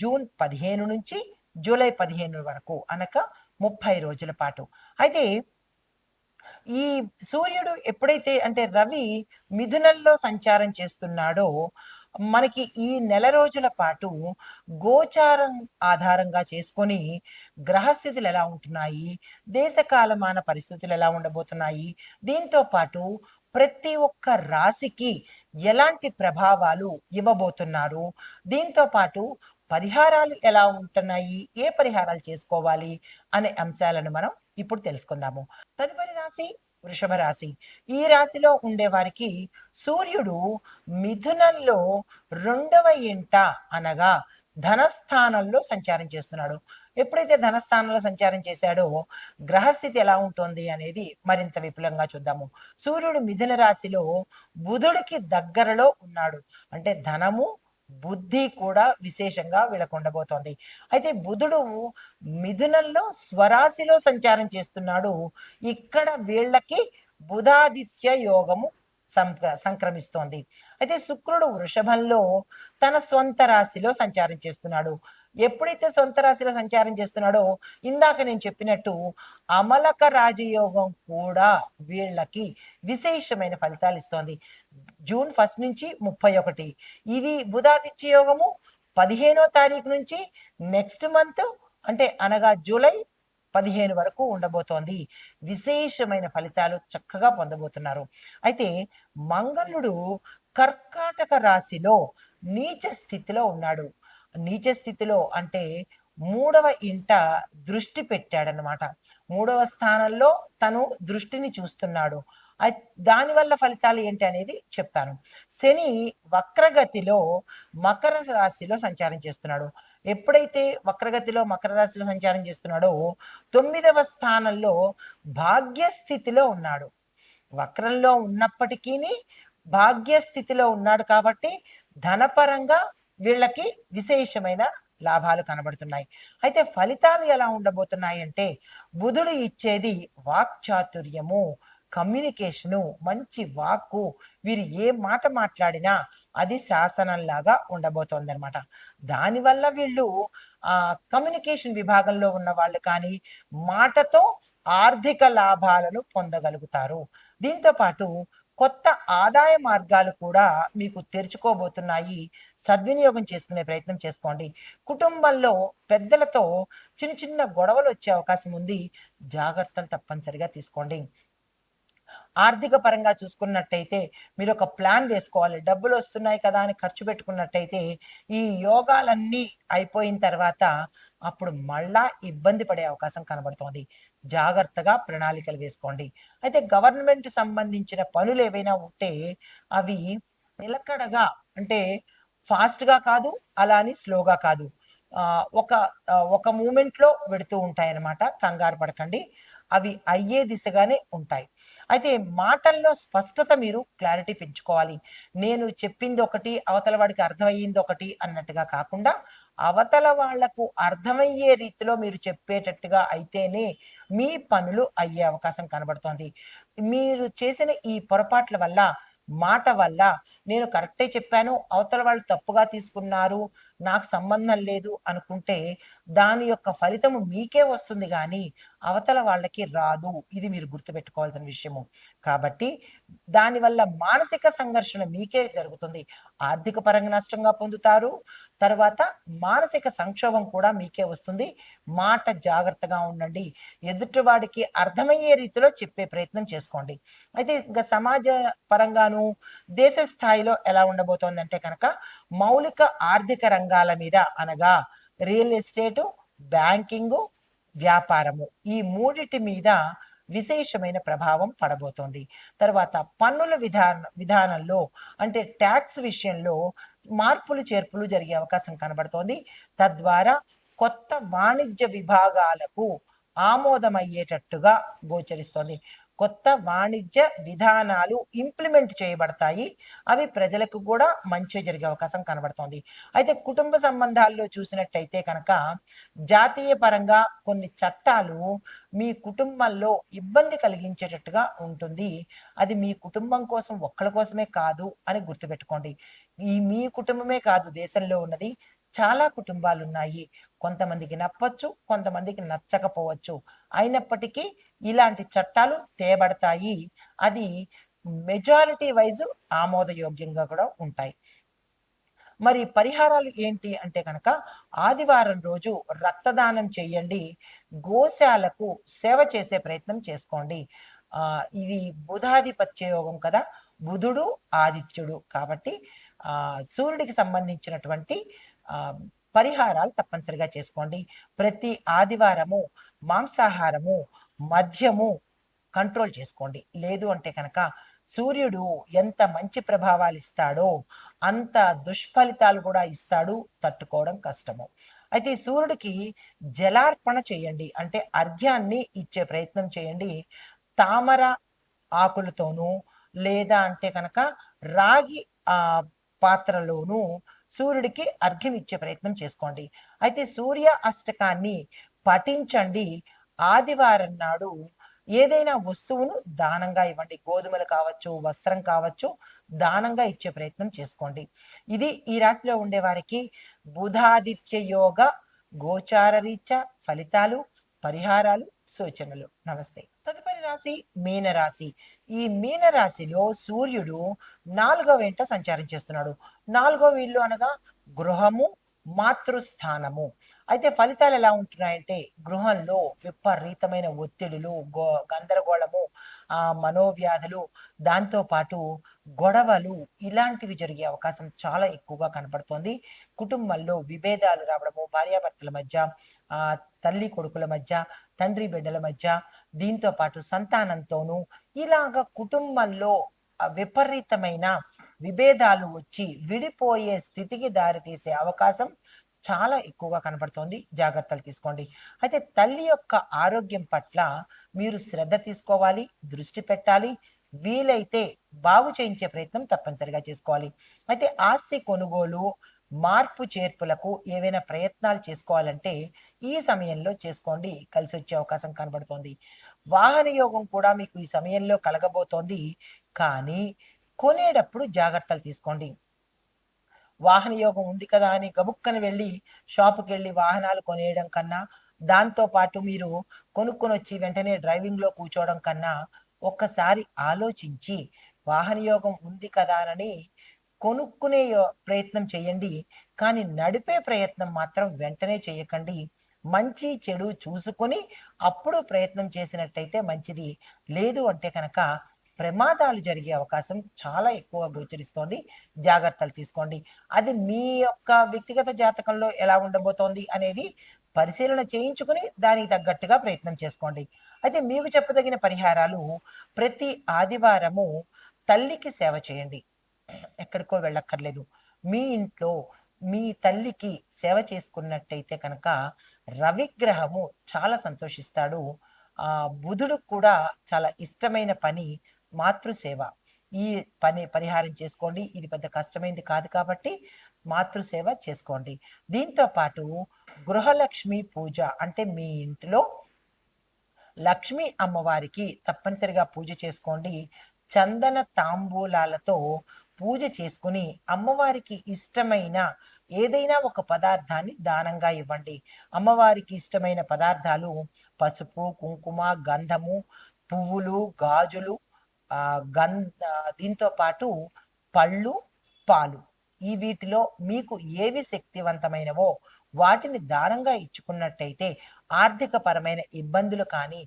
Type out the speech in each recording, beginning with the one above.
June పదిహేను నుంచి July పదిహేను వరకు అనగా ముప్పై రోజుల పాటు. అయితే ఈ సూర్యుడు ఎప్పుడైతే అంటే రవి మిథునంలో సంచారం చేస్తున్నాడో మనకి ఈ నెల రోజుల పాటు గోచారం ఆధారంగా చేసుకొని గ్రహస్థితులు ఎలా ఉంటున్నాయి దేశ కాలమాన పరిస్థితులు ఎలా ఉండబోతున్నాయి దీంతో పాటు ప్రతి ఒక్క రాశికి ఎలాంటి ప్రభావాలు ఇవ్వబోతున్నారు? దీంతో పాటు పరిహారాలు ఎలా ఉంటున్నాయి? ఏ పరిహారాలు చేసుకోవాలి? అనే అంశాలను మనం ఇప్పుడు తెలుసుకుందాము. తదుపరి రాశి వృషభ రాశి. ఈ రాశిలో ఉండే వారికి సూర్యుడు మిథునంలో రెండవ ఇంట అనగా ధనస్థానంలో సంచారం చేస్తున్నాడు. ఎప్పుడైతే ధనస్థానంలో సంచారం చేశాడో గ్రహస్థితి ఎలా ఉంటుంది అనేది మరింత విపులంగా చూద్దాము. సూర్యుడు మిథున రాశిలో బుధుడికి దగ్గరలో ఉన్నాడు. అంటే ధనము బుద్ధి కూడా విశేషంగా వీళ్ళకు ఉండబోతోంది. అయితే బుధుడు మిథునంలో స్వరాశిలో సంచారం చేస్తున్నాడు. ఇక్కడ వీళ్ళకి బుధాదిత్య యోగము సంక్రమిస్తోంది. అయితే శుక్రుడు వృషభంలో తన స్వంత రాశిలో సంచారం చేస్తున్నాడు. ఎప్పుడైతే సొంత రాశిలో సంచారం చేస్తున్నాడో ఇందాక నేను చెప్పినట్టు అమలక రాజయోగం కూడా వీళ్ళకి విశేషమైన ఫలితాలు ఇస్తోంది. జూన్ ఫస్ట్ నుంచి ముప్పై ఒకటి. ఇది బుధాదిత్య యోగము పదిహేనో తారీఖు నుంచి నెక్స్ట్ మంత్ అంటే అనగా జూలై పదిహేను వరకు ఉండబోతోంది. విశేషమైన ఫలితాలు చక్కగా పొందబోతున్నారు. అయితే మంగళుడు కర్కాటక రాశిలో నీచ స్థితిలో ఉన్నాడు. నీచ స్థితిలో అంటే మూడవ ఇంట దృష్టి పెట్టాడనమాట మూడవ స్థానంలో తను దృష్టిని చూస్తున్నాడు. దానివల్ల ఫలితాలు ఏంటి అనేది చెప్తాను. శని వక్రగతిలో మకర రాశిలో సంచారం చేస్తున్నాడు. ఎప్పుడైతే వక్రగతిలో మకర రాశిలో సంచారం చేస్తున్నాడో తొమ్మిదవ స్థానంలో భాగ్యస్థితిలో ఉన్నాడు. వక్రంలో ఉన్నప్పటికీ భాగ్యస్థితిలో ఉన్నాడు కాబట్టి ధనపరంగా వీళ్ళకి విశేషమైన లాభాలు కనబడుతున్నాయి. అయితే ఫలితాలు ఎలా ఉండబోతున్నాయి అంటే బుధుడు ఇచ్చేది వాక్చాతుర్యము కమ్యూనికేషను మంచి వాక్కు వీరు ఏ మాట మాట్లాడినా అది శాసనంలాగా ఉండబోతోంది అనమాట దానివల్ల వీళ్ళు ఆ కమ్యూనికేషన్ విభాగంలో ఉన్న వాళ్ళు కానీ మాటతో ఆర్థిక లాభాలను పొందగలుగుతారు. దీంతో పాటు కొత్త ఆదాయ మార్గాలు కూడా మీకు తెరుచుకోబోతున్నాయి. సద్వినియోగం చేసుకునే ప్రయత్నం చేసుకోండి. కుటుంబంలో పెద్దలతో చిన్న చిన్న గొడవలు వచ్చే అవకాశం ఉంది. జాగ్రత్తలు తప్పనిసరిగా తీసుకోండి. ఆర్థిక పరంగా చూసుకున్నట్టయితే మీరు ఒక ప్లాన్ వేసుకోవాలి. డబ్బులు వస్తున్నాయి కదా అని ఖర్చు పెట్టుకున్నట్టయితే ఈ యోగాలన్నీ అయిపోయిన తర్వాత అప్పుడు మళ్ళా ఇబ్బంది పడే అవకాశం కనబడుతోంది. జాగ్రత్తగా ప్రణాళికలు వేసుకోండి. అయితే గవర్నమెంట్ సంబంధించిన పనులు ఏవైనా ఉంటే అవి నిలకడగా అంటే ఫాస్ట్గా కాదు అలా అని స్లోగా కాదు. ఒక ఒక మూమెంట్లో పెడుతూ ఉంటాయి అన్నమాట కంగారు పడకండి. అవి అయ్యే దిశగానే ఉంటాయి. అయితే మాటల్లో స్పష్టత మీరు క్లారిటీ పెంచుకోవాలి. నేను చెప్పింది ఒకటి అవతల వాడికి అర్థమయ్యింది ఒకటి అన్నట్టుగా కాకుండా అవతల వాళ్ళకు అర్థమయ్యే రీతిలో మీరు చెప్పేటట్టుగా అయితేనే మీ పనులు అయ్యే అవకాశం కనబడుతోంది. మీరు చేసిన ఈ పొరపాట్ల వల్ల మాట వల్ల నేను కరెక్టే చెప్పాను. అవతల వాళ్ళు తప్పుగా తీసుకున్నారు. నాకు సంబంధం లేదు అనుకుంటే దాని యొక్క ఫలితము మీకే వస్తుంది కానీ అవతల వాళ్ళకి రాదు. ఇది మీరు గుర్తుపెట్టుకోవాల్సిన విషయము. కాబట్టి దానివల్ల మానసిక సంఘర్షణ మీకే జరుగుతుంది. ఆర్థిక పరంగా నష్టంగా పొందుతారు. తర్వాత మానసిక సంక్షోభం కూడా మీకే వస్తుంది. మాట జాగ్రత్తగా ఉండండి. ఎదుటివాడికి అర్థమయ్యే రీతిలో చెప్పే ప్రయత్నం చేసుకోండి. అయితే ఇంకా సమాజ పరంగాను దేశ స్థాయిలో ఎలా ఉండబోతోందంటే కనుక మౌలిక ఆర్థిక రంగాల మీద అనగా రియల్ ఎస్టేటు బ్యాంకింగు వ్యాపారము. ఈ మూడిటి మీద విశేషమైన ప్రభావం పడబోతోంది. తర్వాత పన్నుల విధాన విధానంలో అంటే ట్యాక్స్ విషయంలో మార్పులు చేర్పులు జరిగే అవకాశం కనబడుతోంది. తద్వారా కొత్త వాణిజ్య విభాగాలకు ఆమోదమయ్యేటట్టుగా గోచరిస్తోంది. కొత్త వాణిజ్య విధానాలు ఇంప్లిమెంట్ చేయబడతాయి. అవి ప్రజలకు కూడా మంచి జరిగే అవకాశం కనబడుతోంది. అయితే కుటుంబ సంబంధాల్లో చూసినట్టయితే కనుక జాతీయ పరంగా కొన్ని చట్టాలు మీ కుటుంబంలో ఇబ్బంది కలిగించేటట్టుగా ఉంటుంది. అది మీ కుటుంబం కోసం ఒక్కళ్ళ కోసమే కాదు అని గుర్తుపెట్టుకోండి. ఈ మీ కుటుంబమే కాదు దేశంలో ఉన్నది. చాలా కుటుంబాలు ఉన్నాయి కొంతమందికి నప్పచ్చు కొంతమందికి నచ్చకపోవచ్చు. అయినప్పటికీ ఇలాంటి చట్టాలు తేబడతాయి. అది మెజారిటీ వైజ్ ఆమోదయోగ్యంగా కూడా ఉంటాయి. మరి పరిహారాలు ఏంటి అంటే కనుక ఆదివారం రోజు రక్తదానం చేయండి. గోశాలకు సేవ చేసే ప్రయత్నం చేసుకోండి. ఆ ఇది బుధాధిపత్య యోగం కదా. బుధుడు ఆదిత్యుడు కాబట్టి ఆ సూర్యుడికి సంబంధించినటువంటి పరిహారాలు తప్పనిసరిగా చేసుకోండి. ప్రతి ఆదివారము మాంసాహారము మద్యము కంట్రోల్ చేసుకోండి. లేదు అంటే కనుక సూర్యుడు ఎంత మంచి ప్రభావాలు ఇస్తాడో అంత దుష్ఫలితాలు కూడా ఇస్తాడు తట్టుకోవడం కష్టము. అయితే సూర్యుడికి జలార్పణ చేయండి. అంటే అర్ఘ్యాన్ని ఇచ్చే ప్రయత్నం చేయండి. తామర ఆకులతోనూ లేదా అంటే కనుక రాగి ఆ పాత్రలోనూ సూర్యుడికి అర్ఘ్యం ఇచ్చే ప్రయత్నం చేసుకోండి. అయితే సూర్య అష్టకాన్ని పఠించండి. ఆదివారం నాడు ఏదైనా వస్తువును దానంగా ఇవ్వండి. గోధుమలు కావచ్చు వస్త్రం కావచ్చు దానంగా ఇచ్చే ప్రయత్నం చేసుకోండి. ఇది ఈ రాశిలో ఉండే వారికి బుధాదిత్య యోగ గోచార రీత్యా ఫలితాలు పరిహారాలు సూచనలు. నమస్తే. రాశి మీనరాశి. ఈ మీనరాశిలో సూర్యుడు నాలుగో వెంట సంచారం చేస్తున్నాడు. నాలుగో వీళ్ళు అనగా గృహము మాతృస్థానము. అయితే ఫలితాలు ఎలా ఉంటున్నాయంటే గృహంలో విపరీతమైన ఒత్తిడులు గో గందరగోళము ఆ మనోవ్యాధులు దాంతో పాటు గొడవలు ఇలాంటివి జరిగే అవకాశం చాలా ఎక్కువగా కనపడుతోంది కుటుంబంలో విభేదాలు రావడము భార్యాభర్తల మధ్య ఆ తల్లి కొడుకుల మధ్య తండ్రి బిడ్డల మధ్య దీంతో పాటు సంతానంతోనూ ఇలాగ కుటుంబంలో విపరీతమైన విభేదాలు వచ్చి విడిపోయే స్థితికి దారితీసే అవకాశం చాలా ఎక్కువగా కనబడుతోంది జాగ్రత్తలు తీసుకోండి. అయితే తల్లి యొక్క ఆరోగ్యం పట్ల మీరు శ్రద్ధ తీసుకోవాలి దృష్టి పెట్టాలి. వీలైతే బాగు చేయించే ప్రయత్నం తప్పనిసరిగా చేసుకోవాలి. అయితే ఆస్తి కొనుగోలు మార్పు చేర్పులకు ఏవైనా ప్రయత్నాలు చేసుకోవాలంటే ఈ సమయంలో చేసుకోండి. కలిసి వచ్చే అవకాశం కనబడుతోంది. వాహన యోగం కూడా మీకు ఈ సమయంలో కలగబోతోంది. కానీ కొనేటప్పుడు జాగ్రత్తలు తీసుకోండి. వాహన యోగం ఉంది కదా అని గబుక్కని వెళ్ళి షాపుకి వెళ్ళి వాహనాలు కొనేయడం కన్నా దాంతో పాటు మీరు కొనుక్కొని వచ్చి వెంటనే డ్రైవింగ్లో కూర్చోవడం కన్నా ఒక్కసారి ఆలోచించి వాహన యోగం ఉంది కదా అని కొనుక్కునే యో- ప్రయత్నం చేయండి. కానీ నడిపే ప్రయత్నం మాత్రం వెంటనే చేయకండి. మంచి చెడు చూసుకొని అప్పుడు ప్రయత్నం చేసినట్టయితే మంచిది. లేదు అంటే కనుక ప్రమాదాలు జరిగే అవకాశం చాలా ఎక్కువ గోచరిస్తోంది. జాగ్రత్తలు తీసుకోండి. అది మీ యొక్క వ్యక్తిగత జాతకంలో ఎలా ఉండబోతోంది అనేది పరిశీలన చేయించుకుని దానికి తగ్గట్టుగా ప్రయత్నం చేసుకోండి. అయితే మీకు చెప్పదగిన పరిహారాలు ప్రతి ఆదివారము తల్లికి సేవ చేయండి. ఎక్కడికో వెళ్ళక్కర్లేదు. మీ ఇంట్లో మీ తల్లికి సేవ చేసుకున్నట్టయితే కనుక రవిగ్రహము చాలా సంతోషిస్తాడు. ఆ బుధుడు కూడా చాలా ఇష్టమైన పని మాతృసేవ. ఈ పని పరిహారం చేసుకోండి. ఇది పెద్ద కష్టమైంది కాదు కాబట్టి మాతృసేవ చేసుకోండి. దీంతో పాటు గృహలక్ష్మి పూజ అంటే మీ ఇంట్లో లక్ష్మి అమ్మవారికి తప్పనిసరిగా పూజ చేసుకోండి. చందన తాంబూలాలతో పూజ చేసుకుని అమ్మవారికి ఇష్టమైన ఏదైనా ఒక పదార్థాన్ని దానంగా ఇవ్వండి. అమ్మవారికి ఇష్టమైన పదార్థాలు పసుపు కుంకుమ గంధము పువ్వులు గాజులు ఆ గంధ దీంతో పాటు పళ్ళు పాలు. ఈ వీటిలో మీకు ఏవి శక్తివంతమైనవో వాటిని దానంగా ఇచ్చుకున్నట్టయితే ఆర్థిక పరమైన ఇబ్బందులు కానీ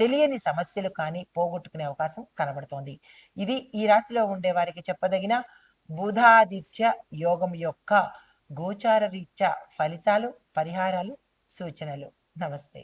తెలియని సమస్యలు కానీ పోగొట్టుకునే అవకాశం కనబడుతోంది. ఇది ఈ రాశిలో ఉండే వారికి చెప్పదగిన బుధాదిత్య యోగం యొక్క గోచార రీత్యా ఫలితాలు పరిహారాలు సూచనలు. నమస్తే.